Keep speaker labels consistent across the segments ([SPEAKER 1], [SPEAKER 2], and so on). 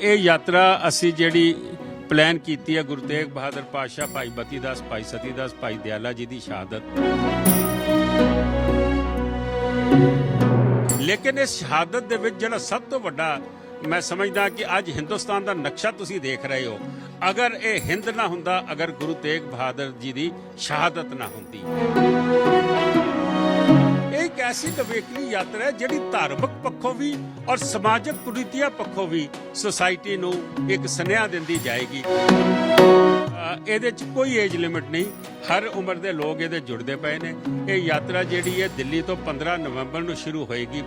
[SPEAKER 1] ਇਹ ਯਾਤਰਾ ਅਸੀਂ ਜਿਹੜੀ ਪਲਾਨ ਕੀਤੀ ਹੈ, ਗੁਰੂ ਤੇਗ ਬਹਾਦਰ ਪਾਤਸ਼ਾਹ ਭਾਈ ਬਤੀ ਦਾਸ ਭਾਈ ਸਤੀ ਦਾਸ ਭਾਈ ਦਿਆਲਾ ਜੀ ਦੀ ਸ਼ਹਾਦਤ। ਲੇਕਿਨ ਇਸ ਸ਼ਹਾਦਤ ਦੇ ਵਿੱਚ ਜਿਹੜਾ ਸਭ ਤੋਂ ਵੱਡਾ ਮੈਂ ਸਮਝਦਾ ਕਿ ਅੱਜ ਹਿੰਦੁਸਤਾਨ ਦਾ ਨਕਸ਼ਾ ਤੁਸੀਂ ਦੇਖ ਰਹੇ ਹੋ। ਅਗਰ ਇਹ ਹਿੰਦ ਨਾ ਹੁੰਦਾ, ਅਗਰ ਗੁਰੂ ਤੇਗ ਬਹਾਦਰ ਜੀ ਦੀ ਸ਼ਹਾਦਤ ਨਾ ਹੁੰਦੀ। ਇੱਕ ਐਸੀ ਨਵੇਕਲੀ ਯਾਤਰਾ ਹੈ ਜਿਹੜੀ ਧਾਰਮਿਕ ਪੱਖੋਂ ਵੀ ਔਰ ਸਮਾਜਿਕ ਕੁਰੀਤੀਆਂ ਪੱਖੋਂ ਵੀ ਸੁਸਾਇਟੀ ਨੂੰ ਇੱਕ ਸੁਨੇਹਾ ਦਿੰਦੀ ਜਾਏਗੀ। ਇਹਦੇ 'ਚ ਕੋਈ ਏਜ ਲਿਮਿਟ ਨਹੀਂ। ਹਰ ਉਮਰ ਦੇ ਲੋਕ ਇਹਦੇ ਜੁੜਦੇ ਪਏ ਨੇ। ਇਹ ਯਾਤਰਾ ਜਿਹੜੀ ਹੈ ਦਿੱਲੀ ਤੋਂ 15 ਨਵੰਬਰ ਨੂੰ ਸ਼ੁਰੂ ਹੋਏਗੀ।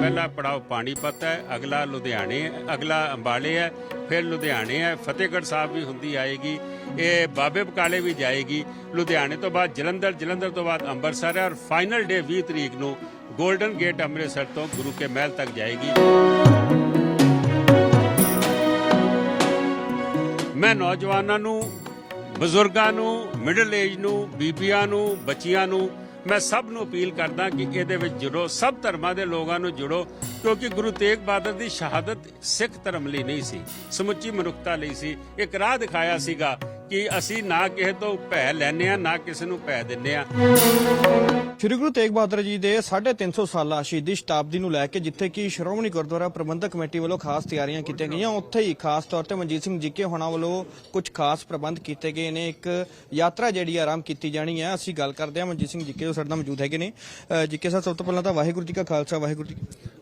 [SPEAKER 1] ਪਹਿਲਾ ਪੜਾਅ ਪਾਣੀਪਤ ਹੈ ਅਗਲਾ ਲੁਧਿਆਣੇ ਹੈ, ਅਗਲਾ ਅੰਬਾਲੇ ਹੈ ਫਿਰ ਲੁਧਿਆਣੇ ਹੈ ਫਤਿਹਗੜ੍ਹ ਸਾਹਿਬ ਵੀ ਹੁੰਦੀ ਆਏਗੀ ਇਹ ਬਾਬੇ ਬਕਾਲੇ ਵੀ ਜਾਏਗੀ। ਲੁਧਿਆਣੇ ਤੋਂ ਬਾਅਦ ਜਲੰਧਰ ਜਲੰਧਰ ਤੋਂ ਬਾਅਦ ਅੰਮ੍ਰਿਤਸਰ ਹੈ ਔਰ ਫਾਈਨਲ ਡੇ 20 ਤਰੀਕ ਨੂੰ ਗੋਲਡਨ ਗੇਟ ਅੰਮ੍ਰਿਤਸਰ ਤੋਂ ਗੁਰੂ ਕੇ ਮਹਿਲ ਤੱਕ ਜਾਏਗੀ। ਮੈਂ ਨੌਜਵਾਨਾਂ ਨੂੰ ਬਜ਼ੁਰਗਾਂ ਨੂੰ ਮਿਡਲ ਏਜ ਨੂੰ ਬੀਬੀਆਂ ਨੂੰ ਬੱਚੀਆਂ ਨੂੰ ਮੈਂ ਸਭ ਨੂੰ ਅਪੀਲ ਕਰਦਾ ਕਿ ਇਹਦੇ ਵਿੱਚ ਜੁੜੋ, ਸਭ ਧਰਮਾਂ ਦੇ ਲੋਕਾਂ ਨੂੰ ਜੁੜੋ, ਕਿਉਂਕਿ ਗੁਰੂ ਤੇਗ ਬਹਾਦਰ ਦੀ ਸ਼ਹਾਦਤ ਸਿੱਖ ਧਰਮ ਲਈ ਨਹੀਂ ਸੀ, ਸਮੁੱਚੀ ਮਨੁੱਖਤਾ ਲਈ ਸੀ। ਇੱਕ ਰਾਹ ਦਿਖਾਇਆ ਸੀਗਾ ਕਿ ਅਸੀਂ ਨਾ ਕਿਸੇ ਤੋਂ ਭੈ ਲੈਨੇ ਆ ਨਾ ਕਿਸੇ ਨੂੰ ਭੈ ਦਿੰਨੇ ਆ
[SPEAKER 2] ਸ਼੍ਰੀ ਗੁਰੂ ਤੇਗ ਬਹਾਦਰ ਜੀ ਦੇ 350 ਸਾਲਾ ਸ਼ਹੀਦੀ ਸ਼ਤਾਬਦੀ ਨੂੰ ਲੈ ਕੇ ਜਿੱਥੇ ਕਿ ਸ਼੍ਰੋਮਣੀ ਗੁਰਦੁਆਰਾ ਪ੍ਰਬੰਧਕ ਕਮੇਟੀ ਵੱਲੋਂ ਖਾਸ ਤਿਆਰੀਆਂ ਕੀਤੀਆਂ ਗਈਆਂ ਉੱਥੇ ਹੀ ਖਾਸ ਤੌਰ ਤੇ ਮਨਜੀਤ ਸਿੰਘ ਜੀਕੇ ਹੋਣਾ ਵੱਲੋਂ ਕੁਝ ਖਾਸ ਪ੍ਰਬੰਧ ਕੀਤੇ ਗਏ ਨੇ। ਇੱਕ ਯਾਤਰਾ ਜਿਹੜੀ ਆਰੰਭ ਕੀਤੀ ਜਾਣੀ ਹੈ ਅਸੀਂ ਗੱਲ ਕਰਦੇ ਹਾਂ ਮਨਜੀਤ ਸਿੰਘ ਜੀਕੇ ਜੋ ਸਾਡੇ ਨਾਲ ਮੌਜੂਦ ਹੈਗੇ ਨੇ। ਜੀਕੇ ਸਾਹਿਬ ਸਭ ਤੋਂ ਪਹਿਲਾਂ ਤਾਂ ਵਾਹਿਗੁਰੂ ਜੀ ਕਾ ਖਾਲਸਾ ਵਾਹਿਗੁਰੂ ਜੀ।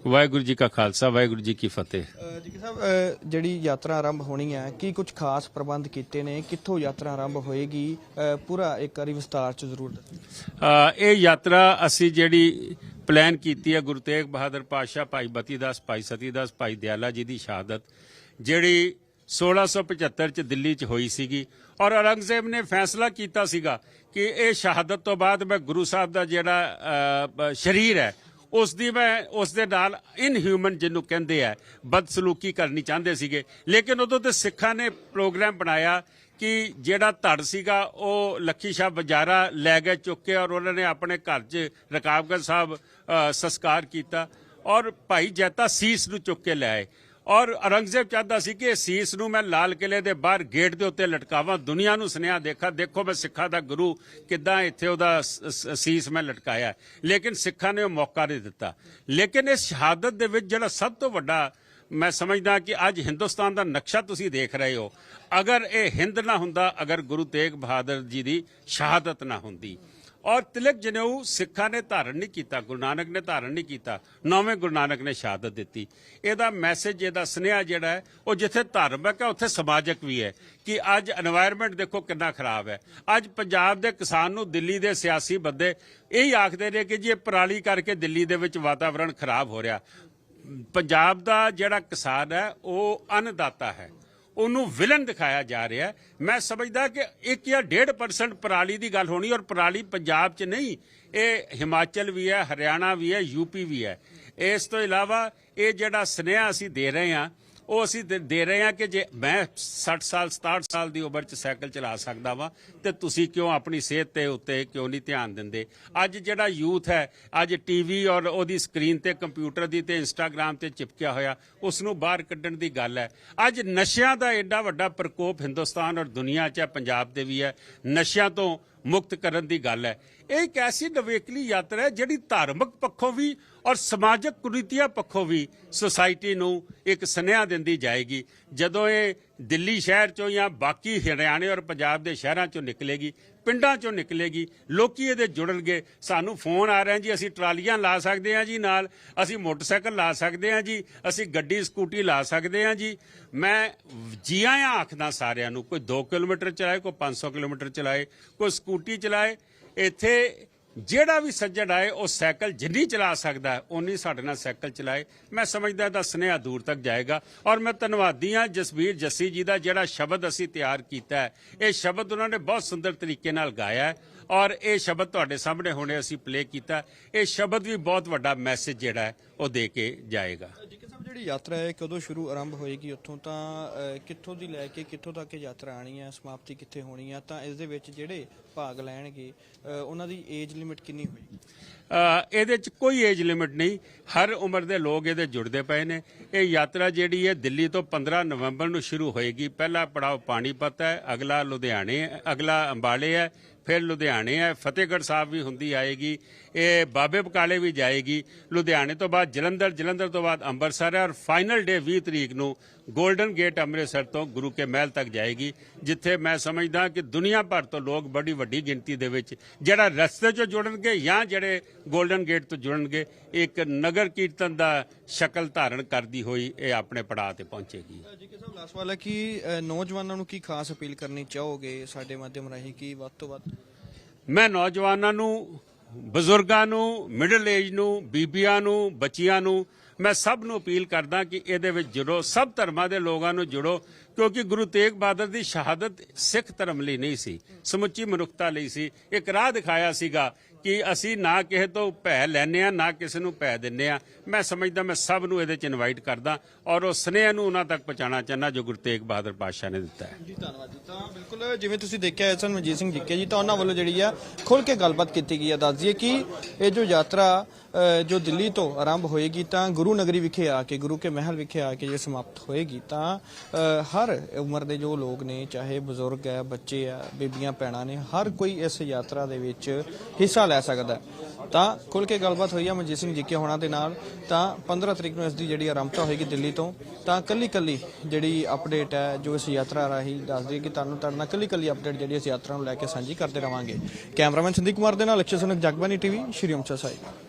[SPEAKER 1] ਵਾਹਿਗੁਰੂ ਜੀ ਕਾ ਖਾਲਸਾ ਵਾਹਿਗੁਰੂ ਜੀ ਕੀ ਫਤਿਹ।
[SPEAKER 2] ਜੀਕੇ ਸਾਹਿਬ ਜਿਹੜੀ ਯਾਤਰਾ ਆਰੰਭ ਹੋਣੀ ਹੈ ਕੀ ਕੁਝ ਖਾਸ ਪ੍ਰਬੰਧ ਕੀਤੇ ਨੇ? ਕਿੱਥੋਂ ਯਾਤਰਾ ਆਰੰਭ ਹੋਏਗੀ? ਪੂਰਾ ਇੱਕ ਵਾਰੀ ਵਿਸਤਾਰ ਚ ਜ਼ਰੂਰ ਦੱਸੋ।
[SPEAKER 1] ਇਹ ਯਾਤਰਾ ਤਰ੍ਹਾਂ ਅਸੀਂ ਜਿਹੜੀ ਪਲਾਨ ਕੀਤੀ ਹੈ, ਗੁਰੂ ਤੇਗ ਬਹਾਦਰ ਪਾਤਸ਼ਾਹ ਭਾਈ ਬਤੀ ਦਾਸ ਭਾਈ ਸਤੀ ਦਾਸ ਭਾਈ ਦਿਆਲਾ ਜੀ ਦੀ ਸ਼ਹਾਦਤ, ਜਿਹੜੀ 1675 ਚ ਦਿੱਲੀ ਚ ਹੋਈ ਸੀਗੀ ਔਰ ਔਰੰਗਜ਼ੇਬ ਨੇ ਫੈਸਲਾ ਕੀਤਾ ਸੀਗਾ ਕਿ ਇਹ ਸ਼ਹਾਦਤ ਤੋਂ ਬਾਅਦ ਮੈਂ ਗੁਰੂ ਸਾਹਿਬ ਦਾ ਜਿਹੜਾ ਸ਼ਰੀਰ ਹੈ ਉਸ ਦੀ ਮੈਂ ਉਸ ਦੇ ਨਾਲ ਇਨਹਿਊਮਨ ਜਿਹਨੂੰ ਕਹਿੰਦੇ ਆ ਬਦਸਲੂਕੀ ਕਰਨੀ ਚਾਹੁੰਦੇ ਸੀਗੇ। ਲੇਕਿਨ ਉਦੋਂ ਤੇ ਸਿੱਖਾਂ ਨੇ ਪ੍ਰੋਗਰਾਮ ਬਣਾਇਆ ਕਿ ਜਿਹੜਾ ਧੜ ਸੀਗਾ ਉਹ ਲੱਖੀ ਸ਼ਾਹ ਬਜਾਰਾ ਲੈ ਗਏ ਚੁੱਕ ਕੇ ਔਰ ਉਹਨਾਂ ਨੇ ਆਪਣੇ ਘਰ 'ਚ ਰਕਾਬਗੰਜ ਸਾਹਿਬ ਅ, ਸੰਸਕਾਰ ਕੀਤਾ। ਔਰ ਭਾਈ ਜੈਤਾ ਸੀਸ ਨੂੰ ਚੁੱਕ ਕੇ ਲੈ ਆਏ। ਔਰ ਔਰੰਗਜ਼ੇਬ ਚਾਹਦਾ ਸੀ ਕਿ ਇਹ ਸੀਸ ਨੂੰ ਮੈਂ ਲਾਲ ਕਿਲੇ ਦੇ ਬਾਹਰ ਗੇਟ ਦੇ ਉੱਤੇ ਲਟਕਾਵਾਂ। ਦੁਨੀਆ ਨੂੰ ਸੁਨੇਹਾ ਦੇਖਾ, ਦੇਖੋ ਮੈਂ ਸਿੱਖਾਂ ਦਾ ਗੁਰੂ ਕਿੱਦਾਂ ਇੱਥੇ ਉਹਦਾ ਸੀਸ ਮੈਂ ਲਟਕਾਇਆ। ਲੇਕਿਨ ਸਿੱਖਾਂ ਨੇ ਉਹ ਮੌਕਾ ਨਹੀਂ ਦਿੱਤਾ। ਲੇਕਿਨ ਇਸ ਸ਼ਹਾਦਤ ਦੇ ਵਿੱਚ ਜਿਹੜਾ ਸਭ ਤੋਂ ਵੱਡਾ ਮੈਂ ਸਮਝਦਾ ਕਿ ਅੱਜ ਹਿੰਦੁਸਤਾਨ ਦਾ ਨਕਸ਼ਾ ਤੁਸੀਂ ਦੇਖ ਰਹੇ ਹੋ। ਅਗਰ ਇਹ ਹਿੰਦ ਨਾ ਹੁੰਦਾ, ਅਗਰ ਗੁਰੂ ਤੇਗ ਬਹਾਦਰ ਜੀ ਦੀ ਸ਼ਹਾਦਤ ਨਾ ਹੁੰਦੀ। ਔਰ ਤਿਲਕ ਜਨੇਊ ਸਿੱਖਾਂ ਨੇ ਧਾਰਨ ਨਹੀਂ ਕੀਤਾ, ਗੁਰੂ ਨਾਨਕ ਨੇ ਧਾਰਨ ਨਹੀਂ ਕੀਤਾ, ਨੌਵੇਂ ਗੁਰੂ ਨਾਨਕ ਨੇ ਸ਼ਹਾਦਤ ਦਿੱਤੀ। ਇਹਦਾ ਮੈਸੇਜ ਇਹਦਾ ਸੁਨੇਹਾ ਜਿਹੜਾ ਹੈ, ਉਹ ਜਿੱਥੇ ਧਾਰਮਿਕ ਹੈ ਉੱਥੇ ਸਮਾਜਿਕ ਵੀ ਹੈ ਕਿ ਅੱਜ এনवायरमेंट ਦੇਖੋ ਕਿੰਨਾ ਖਰਾਬ ਹੈ। ਅੱਜ ਪੰਜਾਬ ਦੇ ਕਿਸਾਨ ਨੂੰ ਦਿੱਲੀ ਦੇ ਸਿਆਸੀ ਬੰਦੇ ਇਹੀ ਆਖਦੇ ਨੇ ਕਿ ਜੀ ਇਹ ਪਰਾਲੀ ਕਰਕੇ ਦਿੱਲੀ ਦੇ ਵਿੱਚ ਵਾਤਾਵਰਣ ਖਰਾਬ ਹੋ ਰਿਹਾ। ਪੰਜਾਬ ਦਾ ਜਿਹੜਾ ਕਿਸਾਨ ਹੈ, ਉਹ ਅੰਨਦਾਤਾ ਹੈ। ਉਹਨੂੰ ਵਿਲਨ ਦਿਖਾਇਆ ਜਾ ਰਿਹਾ ਮੈਂ ਸਮਝਦਾ ਕਿ 1 ਜਾਂ 1.5% ਪਰਾਲੀ ਦੀ ਗੱਲ ਹੋਣੀ ਔਰ ਪਰਾਲੀ ਪੰਜਾਬ 'ਚ ਨਹੀਂ, ਇਹ ਹਿਮਾਚਲ ਵੀ ਹੈ, ਹਰਿਆਣਾ ਵੀ ਹੈ ਯੂਪੀ ਵੀ ਹੈ। ਇਸ ਤੋਂ ਇਲਾਵਾ ਇਹ ਜਿਹੜਾ ਸੁਨੇਹਾ ਅਸੀਂ ਦੇ ਰਹੇ ਹਾਂ ਉਹ ਅਸੀਂ ਦੇ- ਦੇ ਰਹੇ ਹਾਂ ਕਿ ਜੇ ਮੈਂ 60 ਸਾਲ 67 ਸਾਲ ਦੀ ਉਮਰ 'ਚ ਸਾਈਕਲ ਚਲਾ ਸਕਦਾ ਵਾਂ, ਤੇ ਤੁਸੀਂ ਕਿਉਂ ਆਪਣੀ ਸਿਹਤ ਤੇ ਉੱਤੇ ਕਿਉਂ ਨਹੀਂ ਧਿਆਨ ਦਿੰਦੇ? ਅੱਜ ਜਿਹੜਾ ਯੂਥ ਹੈ, ਅੱਜ ਟੀਵੀ ਔਰ ਉਹਦੀ ਸਕਰੀਨ ਤੇ ਕੰਪਿਊਟਰ ਦੀ ਤੇ ਇੰਸਟਾਗ੍ਰam ਤੇ ਚਿਪਕਿਆ ਹੋਇਆ ਉਸ ਨੂੰ ਬਾਹਰ ਕੱਢਣ ਦੀ ਗੱਲ ਹੈ। ਅੱਜ ਨਸ਼ਿਆਂ ਦਾ ਐਡਾ ਵੱਡਾ ਪ੍ਰਕੋਪ ਹਿੰਦੁਸਤਾਨ ਔਰ ਦੁਨੀਆ 'ਚ ਹੈ, ਪੰਜਾਬ ਤੇ ਵੀ ਹੈ, ਨਸ਼ਿਆਂ ਤੋਂ ਮੁਕਤ ਕਰਨ ਦੀ ਗੱਲ ਹੈ। ਇਹ ਇੱਕ ਐਸੀ ਨਵੇਕਲੀ ਯਾਤਰਾ ਹੈ, ਜਿਹੜੀ ਧਾਰਮਿਕ ਪੱਖੋਂ ਵੀ ਔਰ ਸਮਾਜਿਕ ਕੁਰੀਤੀਆਂ ਪੱਖੋਂ ਵੀ ਸੁਸਾਇਟੀ ਨੂੰ ਇੱਕ ਸੁਨੇਹਾ ਦਿੰਦੀ ਜਾਏਗੀ। ਜਦੋਂ ਇਹ ਦਿੱਲੀ ਸ਼ਹਿਰ ਚੋਂ ਜਾਂ ਬਾਕੀ ਹਰਿਆਣੇ ਔਰ ਪੰਜਾਬ ਦੇ ਸ਼ਹਿਰਾਂ ਚੋਂ ਨਿਕਲੇਗੀ, ਪਿੰਡਾਂ ਚੋਂ ਨਿਕਲੇਗੀ, ਲੋਕੀ ਇਹਦੇ ਜੁੜਨਗੇ। ਸਾਨੂੰ ਫੋਨ ਆ ਰਹੇ ਜੀ, ਅਸੀਂ ਟਰਾਲੀਆਂ ਲਾ ਸਕਦੇ ਹਾਂ ਜੀ ਨਾਲ, ਅਸੀਂ ਮੋਟਰਸਾਈਕਲ ਲਾ ਸਕਦੇ ਹਾਂ ਜੀ, ਅਸੀਂ ਗੱਡੀ, ਸਕੂਟੀ ਲਾ ਸਕਦੇ ਹਾਂ ਜੀ। ਮੈਂ ਜੀ ਆਇਆਂ ਆਖਦਾ ਸਾਰਿਆਂ ਨੂੰ, ਕੋਈ 2 ਕਿਲੋਮੀਟਰ ਚਲਾਏ, ਕੋਈ 500 ਕਿਲੋਮੀਟਰ ਚਲਾਏ, ਕੋਈ ਸਕੂਟੀ ਚਲਾਏ, ਇੱਥੇ ਜਿਹੜਾ ਵੀ ਸੱਜਣ ਆਏ, ਉਹ ਸਾਈਕਲ ਜਿੰਨੀ ਚਲਾ ਸਕਦਾ ਉਨੀ ਸਾਡੇ ਨਾਲ ਸਾਈਕਲ ਚਲਾਏ। ਮੈਂ ਸਮਝਦਾ ਇਹਦਾ ਸੁਨੇਹਾ ਦੂਰ ਤੱਕ ਜਾਏਗਾ। ਔਰ ਮੈਂ ਧੰਨਵਾਦੀ ਹਾਂ ਜਸਵੀਰ ਜੱਸੀ ਜੀ ਦਾ, ਜਿਹੜਾ ਸ਼ਬਦ ਅਸੀਂ ਤਿਆਰ ਕੀਤਾ ਹੈ। ਇਹ ਸ਼ਬਦ ਉਹਨਾਂ ਨੇ ਬਹੁਤ ਸੁੰਦਰ ਤਰੀਕੇ ਨਾਲ ਗਾਇਆ ਹੈ। ਔਰ ਇਹ ਸ਼ਬਦ ਤੁਹਾਡੇ ਸਾਹਮਣੇ ਹੁਣੇ ਅਸੀਂ ਪਲੇ ਕੀਤਾ ਇਹ ਸ਼ਬਦ ਵੀ ਬਹੁਤ ਵੱਡਾ ਮੈਸੇਜ ਜਿਹੜਾ ਹੈ, ਉਹ ਦੇ ਕੇ ਜਾਏਗਾ।
[SPEAKER 2] ਜਿਹੜੀ ਯਾਤਰਾ ਹੈ ਕਦੋਂ ਸ਼ੁਰੂ ਆਰੰਭ ਹੋਏਗੀ ਉੱਥੋਂ ਤਾਂ ਕਿੱਥੋਂ ਦੀ ਲੈ ਕੇ ਕਿੱਥੋਂ ਤੱਕ ਇਹ ਯਾਤਰਾ ਆਣੀ ਹੈ, ਸਮਾਪਤੀ ਕਿੱਥੇ ਹੋਣੀ ਹੈ, ਤਾਂ ਇਸ ਦੇ ਵਿੱਚ ਜਿਹੜੇ ਭਾਗ ਲੈਣਗੇ ਉਹਨਾਂ ਦੀ ਏਜ ਲਿਮਿਟ ਕਿੰਨੀ ਹੋਏਗੀ?
[SPEAKER 1] ਇਹਦੇ ਚ ਕੋਈ ਏਜ ਲਿਮਿਟ ਨਹੀਂ। ਹਰ ਉਮਰ ਦੇ ਲੋਕ ਇਹਦੇ ਜੁੜਦੇ ਪਏ ਨੇ। ਇਹ ਯਾਤਰਾ ਜਿਹੜੀ ਹੈ, ਦਿੱਲੀ ਤੋਂ 15 ਨਵੰਬਰ ਨੂੰ ਸ਼ੁਰੂ ਹੋਏਗੀ। ਪਹਿਲਾ ਪੜਾਅ ਪਾਣੀਪਤ ਹੈ, ਅਗਲਾ ਲੁਧਿਆਣੇ, ਅਗਲਾ ਅੰਬਾਲੇ ਹੈ, ਫਿਰ ਲੁਧਿਆਣੇ ਹੈ, ਫਤਿਹਗੜ੍ਹ ਸਾਹਿਬ ਵੀ ਹੁੰਦੀ ਆਏਗੀ। ਇਹ ਬਾਬੇ ਬਕਾਲੇ ਵੀ ਜਾਏਗੀ। ਲੁਧਿਆਣੇ ਤੋਂ ਬਾਅਦ ਜਲੰਧਰ ਜਲੰਧਰ ਤੋਂ ਬਾਅਦ ਅੰਮ੍ਰਿਤਸਰ ਹੈ ਔਰ ਫਾਈਨਲ ਡੇ 20 ਤਰੀਕ ਨੂੰ 골ਡਨ ਗੇਟ ਅੰਮ੍ਰਿਤਸਰ ਤੋਂ ਗੁਰੂ ਕੇ ਮਹਿਲ ਤੱਕ ਜਾਏਗੀ ਜਿੱਥੇ ਮੈਂ ਸਮਝਦਾ ਕਿ ਦੁਨੀਆ ਭਰ ਤੋਂ ਲੋਕ ਬੜੀ ਵੱਡੀ ਗਿਣਤੀ ਦੇ ਵਿੱਚ ਜਿਹੜਾ ਰਸਤੇ 'ਚੋਂ ਜੁੜਨਗੇ ਜਾਂ ਜਿਹੜੇ 골ਡਨ ਗੇਟ ਤੋਂ ਜੁੜਨਗੇ ਇੱਕ ਨਗਰ ਕੀਰਤਨ ਦਾ ਸ਼ਕਲ ਧਾਰਨ ਕਰਦੀ ਹੋਈ ਇਹ ਆਪਣੇ ਪੜਾਅ ਤੇ ਪਹੁੰਚੇਗੀ।
[SPEAKER 2] ਜੀ ਕਿ ਸਭ ਲਾਸਟ ਵਾਲਾ ਕਿ ਨੌਜਵਾਨਾਂ ਨੂੰ ਕੀ ਖਾਸ ਅਪੀਲ ਕਰਨੀ ਚਾਹੋਗੇ? ਸਾਡੇ ਮਾਧਿਅਮ ਰਾਹੀਂ ਕੀ ਵੱਧ ਤੋਂ ਵੱਧ?
[SPEAKER 1] ਮੈਂ ਨੌਜਵਾਨਾਂ ਨੂੰ ਬਜ਼ੁਰਗਾਂ ਨੂੰ ਮਿਡਲ ਏਜ ਨੂੰ, ਬੀਬੀਆਂ ਨੂੰ, ਬੱਚੀਆਂ ਨੂੰ ਮੈਂ ਸਭ ਨੂੰ ਅਪੀਲ ਕਰਦਾ ਕਿ ਇਹਦੇ ਵਿੱਚ ਜੁੜੋ, ਸਭ ਧਰਮਾਂ ਦੇ ਲੋਕਾਂ ਨੂੰ ਜੁੜੋ ਕਿਉਂਕਿ ਗੁਰੂ ਤੇਗ ਬਹਾਦਰ ਦੀ ਸ਼ਹਾਦਤ ਸਿੱਖ ਧਰਮ ਲਈ ਨਹੀਂ ਸੀ, ਸਮੁੱਚੀ ਮਨੁੱਖਤਾ ਲਈ ਸੀ। ਇੱਕ ਰਾਹ ਦਿਖਾਇਆ ਸੀਗਾ ਕਿ ਅਸੀਂ ਨਾ ਕਿਸੇ ਤੋਂ ਭੈ ਲੈਨੇ ਆ ਨਾ ਕਿਸੇ ਨੂੰ ਭੈ ਦਿੰਨੇ ਆ ਮੈਂ ਸਮਝਦਾ, ਮੈਂ ਸਭ ਨੂੰ ਇਹਦੇ ਚ ਇਨਵਾਈਟ ਕਰਦਾ ਔਰ ਉਹ ਸਨੇਹ ਨੂੰ ਉਹਨਾਂ ਤੱਕ ਪਹੁੰਚਾਉਣਾ ਚਾਹੁੰਦਾ ਜੋ ਗੁਰੂ ਤੇਗ ਬਹਾਦਰ ਪਾਤਸ਼ਾਹ ਨੇ ਦਿੱਤਾ ਹੈ।
[SPEAKER 2] ਜੀ, ਧੰਨਵਾਦ ਜੀ। ਤਾਂ ਬਿਲਕੁਲ ਜਿਵੇਂ ਤੁਸੀਂ ਦੇਖਿਆ ਐਸਨ ਮਨਜੀਤ ਸਿੰਘ ਜਿੱਕੇ ਜੀ ਤਾਂ ਉਹਨਾਂ ਵੱਲੋਂ ਜਿਹੜੀ ਆ ਖੁੱਲ ਕੇ ਗੱਲਬਾਤ ਕੀਤੀ ਗਈ ਆ। ਦੱਸ ਦਈਏ ਕਿ ਇਹ ਜੋ ਯਾਤਰਾ ਜੋ ਦਿੱਲੀ ਤੋਂ ਆਰੰਭ ਹੋਏਗੀ ਤਾਂ ਗੁਰੂ ਨਗਰੀ ਵਿਖੇ ਆ ਕੇ, ਗੁਰੂ ਕੇ ਮਹਿਲ ਵਿਖੇ ਆ ਕੇ ਜੇ ਸਮਾਪਤ ਹੋਏਗੀ ਤਾਂ ਹਰ ਹਰ ਉਮਰ ਦੇ ਜੋ ਲੋਕ ਨੇ, ਚਾਹੇ ਬਜ਼ੁਰਗ ਹੈ, ਬੱਚੇ ਆ ਬੀਬੀਆਂ, ਭੈਣਾਂ ਨੇ, ਹਰ ਕੋਈ ਇਸ ਯਾਤਰਾ ਦੇ ਵਿੱਚ ਹਿੱਸਾ ਲੈ ਸਕਦਾ ਤਾਂ ਖੁੱਲ ਕੇ ਗੱਲਬਾਤ ਹੋਈ ਹੈ ਮਨਜੀਤ ਸਿੰਘ ਜੀਕੇ ਹੋਣਾ ਦੇ ਨਾਲ। ਤਾਂ 15 ਤਰੀਕ ਨੂੰ ਇਸ ਦੀ ਜਿਹੜੀ ਆਰੰਭਤਾ ਹੋਏਗੀ ਦਿੱਲੀ ਤੋਂ। ਤਾਂ ਕੱਲੀ ਕੱਲੀ ਜਿਹੜੀ ਅਪਡੇਟ ਹੈ, ਜੋ ਇਸ ਯਾਤਰਾ ਰਾਹੀਂ ਦੱਸਦੀ ਦਈਏ ਕਿ ਤੁਹਾਨੂੰ ਤੁਹਾਡੇ ਨਾਲ ਕੱਲੀ ਕੱਲੀ ਅਪਡੇਟ ਜਿਹੜੀ ਇਸ ਯਾਤਰਾ ਨੂੰ ਲੈ ਕੇ ਸਾਂਝੀ ਕਰਦੇ ਰਵਾਂਗੇ। ਕੈਮਰਾਮੈਨ ਸੰਦੀਪ ਕੁਮਾਰ ਦੇ ਨਾਲ ਅਕਸ਼ੇ ਸੁਨਕ ਜਗਬਾਨੀ ਟੀਵੀ, ਸ਼੍ਰੀ ਅੰਮ੍ਰਿਤਸਰ ਸਾਹਿਬ।